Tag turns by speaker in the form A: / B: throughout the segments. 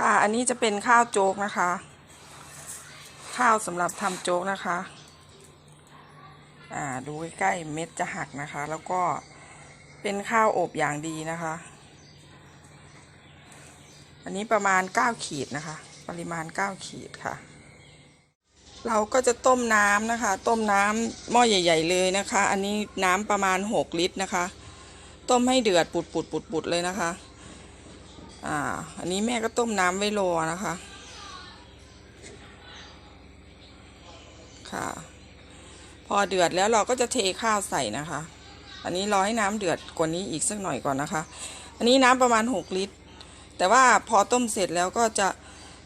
A: ค่ะ อันนี้จะเป็นข้าวโจ๊กนะคะ ข้าวสำหรับทำโจ๊กนะคะ อ่า ดูใกล้ๆเม็ดจะหักนะคะ แล้วก็เป็นข้าวอบอย่างดีนะคะ อันนี้ประมาณ 9 ขีดนะคะ ปริมาณ 9 ขีดค่ะ เราก็จะต้มน้ำนะคะ ต้มน้ำหม้อใหญ่ ๆ เลยนะคะ อันนี้น้ำประมาณ 6 ลิตรนะคะ ต้มให้เดือดปุดปุดปุดปุดๆเลยนะคะ อ่า อันนี้แม่ก็ต้มน้ำไว้รอนะคะ ค่ะ พอเดือดแล้วเราก็จะเทข้าวใส่นะคะ อันนี้รอให้น้ำเดือดกว่านี้อีกสักหน่อยก่อนนะคะ อันนี้น้ำประมาณ 6 ลิตร แต่ว่าพอต้มเสร็จแล้วก็จะ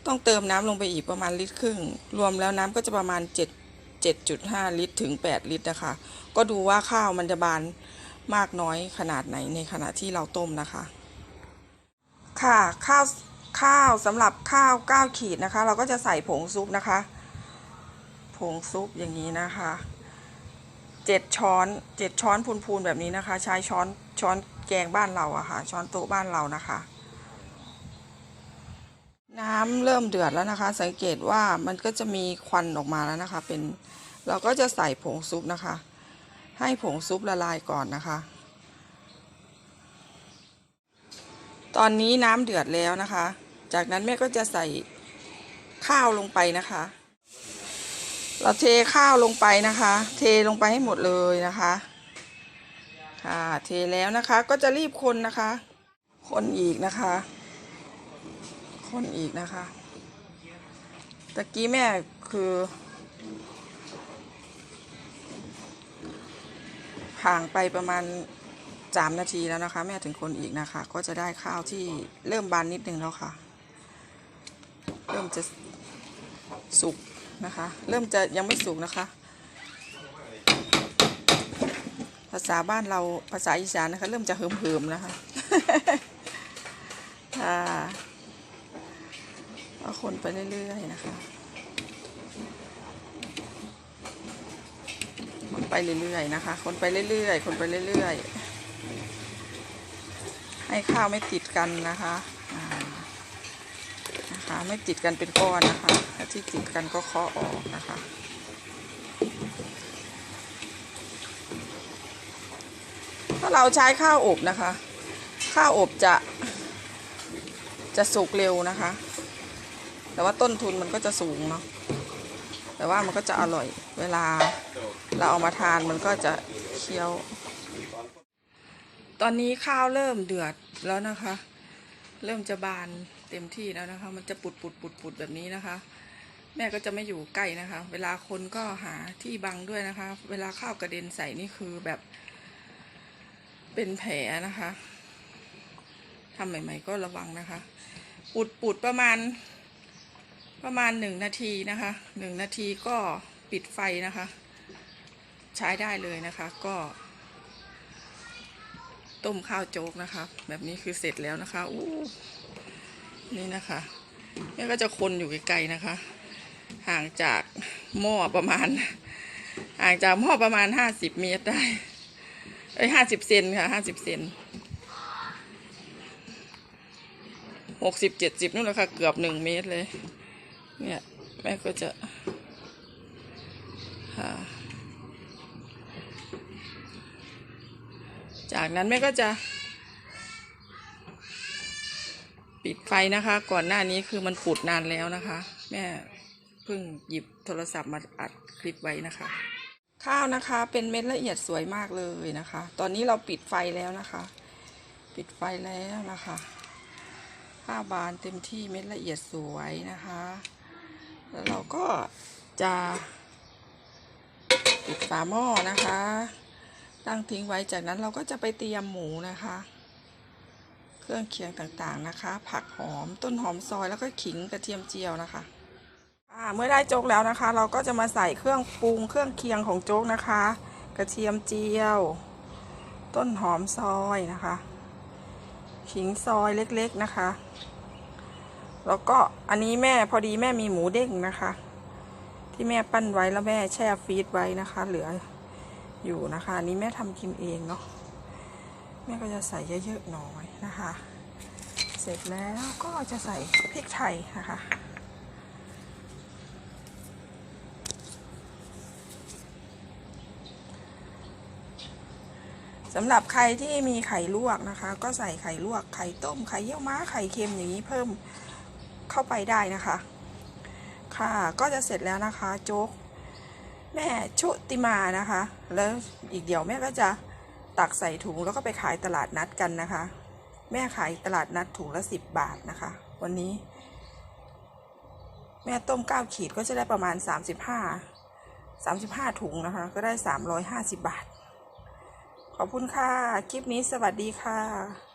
A: ต้องเติมน้ำลงไปอีกประมาณลิตรครึ่ง รวมแล้วน้ำก็จะประมาณ 7 7.5 ลิตรถึง 8 ลิตรนะคะ ก็ดูว่าข้าวมันจะบานมากน้อยขนาดไหนในขณะที่เราต้มนะคะ ค่ะข้าวข้าวสำหรับข้าว9ขีดนะคะ เราก็จะใส่ผงซุปนะคะ ผงซุปอย่างนี้นะคะเจ็ดช้อนเจ็ดช้อนพูนๆแบบนี้นะคะ ใช้ช้อนช้อนแกงบ้านเราอะค่ะ ช้อนโต๊ะบ้านเรานะคะ น้ำเริ่มเดือดแล้วนะคะ สังเกตว่ามันก็จะมีควันออกมาแล้วนะคะ เป็นเราก็จะใส่ผงซุปนะคะ ให้ผงซุปละลายก่อนนะคะ ตอนนี้น้ำเดือดแล้วนะคะ จากนั้นแม่ก็จะใส่ข้าวลงไปนะคะ เราเทข้าวลงไปนะคะ เทลงไปให้หมดเลยนะคะ ค่ะ เทแล้วนะคะ ก็จะรีบคนนะคะ คนอีกนะคะ คนอีกนะคะ ตะกี้แม่คือห่างไปประมาณ สามนาทีแล้วนะคะ แม่ถึงคนอีกนะคะ ก็จะได้ข้าวที่เริ่มบานนิดนึงแล้วค่ะ เริ่มจะสุกนะคะ เริ่มจะยังไม่สุกนะคะ ภาษาบ้านเราภาษาอีสานนะคะ เริ่มจะเหิมๆนะคะค่ะก็คนไปเรื่อยๆนะคะคนไปเรื่อยๆนะคะ คนไปเรื่อยๆ คนไปเรื่อยๆ ให้ข้าวไม่ติดกันนะคะนะคะไม่ติดกันเป็นก้อนนะคะ ถ้าที่ติดกันก็เคาะออกนะคะถ้าเราใช้ข้าวอบนะคะ ข้าวอบจะจะสุกเร็วนะคะ แต่ว่าต้นทุนมันก็จะสูงเนาะแต่ว่ามันก็จะอร่อยเวลาเราเอามาทานมันก็จะเคี้ยว ตอนนี้ข้าวเริ่มเดือดแล้วนะคะ เริ่มจะบานเต็มที่แล้วนะคะ มันจะปุดปุดปุดปุดแบบนี้นะคะ แม่ก็จะไม่อยู่ใกล้นะคะ เวลาคนก็หาที่บังด้วยนะคะ เวลาข้าวกระเด็นใส่นี่คือแบบ เป็นแผลนะคะทำใหม่ ๆ ก็ระวังนะคะ ปุดปุดประมาณ ประมาณหนึ่งนาทีนะคะหนึ่งนาทีก็ปิดไฟนะคะ ใช้ได้เลยนะคะ ก็ ต้มข้าวโจ๊กนะคะ แบบนี้คือเสร็จแล้วนะคะอู้นี่นะคะนี่ก็จะคนอยู่ไกลๆนะคะ ห่างจากหม้อประมาณ ห่างจากหม้อประมาณห้าสิบเมตรได้เอ้ยห้าสิบเซนค่ะห้าสิบเซนหกสิบเจ็ดสิบนู่นแหละค่ะ เกือบหนึ่งเมตรเลย เนี่ย แม่ก็จะค่ะ จากนั้นแม่ก็จะ ปิดไฟนะคะ ก่อนหน้านี้คือมันปุดนานแล้วนะคะ แม่เพิ่งหยิบโทรศัพท์มาอัดคลิปไว้นะคะ ข้าวนะคะเป็นเม็ดละเอียดสวยมากเลยนะคะ ตอนนี้เราปิดไฟแล้วนะคะ ปิดไฟแล้วนะคะข้าวบานเต็มที่เม็ดละเอียดสวยนะคะ แล้วเราก็จะปิดฝาหม้อนะคะ ตั้งทิ้งไว้จากนั้นเราก็จะไปเตรียมหมูนะคะ เครื่องเคียงต่างๆนะคะ ผักหอมต้นหอมซอยแล้วก็ขิงกระเทียมเจียวนะคะเมื่อได้โจ๊กแล้วนะคะ เราก็จะมาใส่เครื่องปรุงเครื่องเคียงของโจ๊กนะคะ กระเทียมเจียว ต้นหอมซอยนะคะขิงซอยเล็กๆนะคะ แล้วก็อันนี้แม่พอดีแม่มีหมูเด้งนะคะ ที่แม่ปั้นไว้แล้วแม่แช่ฟรีซไว้นะคะ เหลือ อยู่นะคะอันนี้แม่ทำกินเองเนาะแม่ก็จะใส่เยอะๆหน่อยนะคะ เสร็จแล้วก็จะใส่พริกไทยนะคะสำหรับใครที่มีไข่ลวกนะคะ ก็ใส่ไข่ลวกไข่ต้มไข่เยี่ยวม้าไข่เค็มอย่างนี้เพิ่มเข้าไปได้นะคะ ค่ะก็จะเสร็จแล้วนะคะโจ๊ก แม่ชุติมานะคะ แล้วอีกเดี๋ยวแม่ก็จะตักใส่ถุงแล้วก็ไปขายตลาดนัดกันนะคะ แม่ขายตลาดนัดถุงละสิบบาทนะคะ วันนี้ แม่ต้มเก้าขีดก็จะได้ประมาณสามสิบห้าสามสิบห้าถุงนะคะ ก็ได้สามร้อยห้าสิบบาท ขอบคุณค่ะ คลิปนี้สวัสดีค่ะ